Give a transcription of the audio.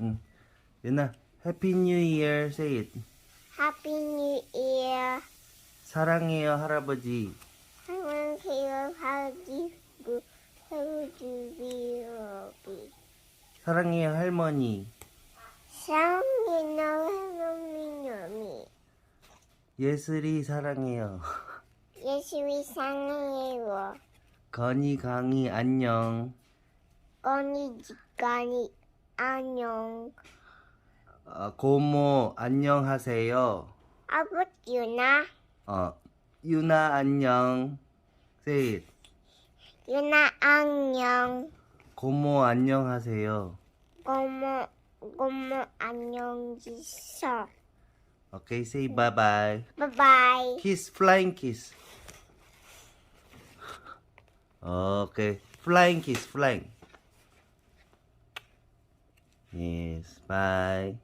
응. 유나, 해피 뉴 이어 say it. Happy New Year. 사랑해요 할아버지. 사랑해요, 해주비로비. 사랑해요 할머니. 사랑해요, 할머니. 예슬이 사랑해요. 예수이 사랑해요. 건이 강이 안녕. 언니 지간이 안녕. 어, 고모 안녕하세요. 아버지나, 어, 유나 안녕. say it. 유나 안녕. 고모 안녕하세요. 고모, 고모 안녕 지서. 오케이, say bye bye. 바이바이. Kiss, flying kiss. Okay, flying kiss, flying. Yes, bye.